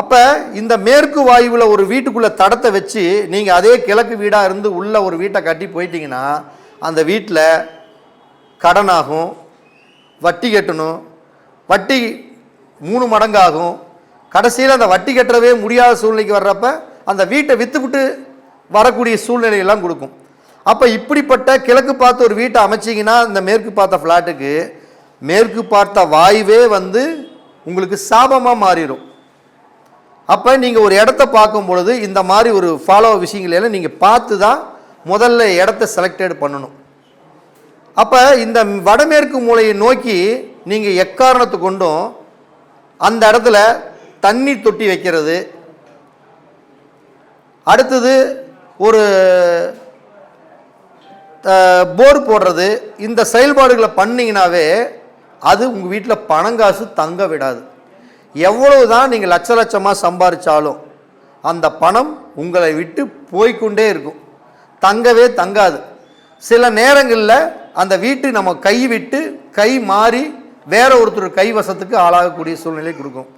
அப்போ இந்த மேற்கு வாயுவில் ஒரு வீட்டுக்குள்ளே தடத்தை வச்சு நீங்கள் அதே கிழக்கு வீடாக இருந்து உள்ள ஒரு வீட்டை கட்டி போயிட்டீங்கன்னா அந்த வீட்டில் கடனாகும் வட்டி கட்டணும். வட்டி மூணு மடங்காகும். கடைசியில் அந்த வட்டி கட்டவே முடியாத சூழ்நிலைக்கு வர்றப்ப அந்த வீட்டை விற்றுவிட்டு வரக்கூடிய சூழ்நிலையெல்லாம் கொடுக்கும். அப்போ இப்படிப்பட்ட கிழக்கு பார்த்து ஒரு வீட்டை அமைச்சிங்கன்னா இந்த மேற்கு பார்த்த ஃப்ளாட்டுக்கு மேற்கு பார்த்த வாயுவே வந்து உங்களுக்கு சாபமாக மாறிடும் அப்போ நீங்கள் ஒரு இடத்த பார்க்கும் பொழுது இந்த மாதிரி ஒரு ஃபாலோ விஷயங்களெல்லாம் நீங்கள் பார்த்து தான் முதல்ல இடத்த செலக்டட் பண்ணணும். அப்போ இந்த வடமேற்கு மூலையை நோக்கி நீங்கள் எக்காரணத்தை கொண்டும் அந்த இடத்துல தண்ணி தொட்டி வைக்கிறது. அடுத்தது ஒரு போர் போடுறது. இந்த செயல்பாடுகளை பண்ணிங்கனாவே அது உங்கள் வீட்டில் பணங்காசு தங்க விடாது. எவ்வளவு தான் நீங்கள் லட்ச லட்சமாக சம்பாதிச்சாலும் அந்த பணம் உங்களை விட்டு போய்க்கொண்டே இருக்கும். தங்கவே தங்காது. சில நேரங்களில் அந்த வீட்டு நம்ம கை விட்டு கை மாறி வேற ஒருத்தர் கைவசத்துக்கு ஆளாகக்கூடிய சூழ்நிலை கொடுக்கும்.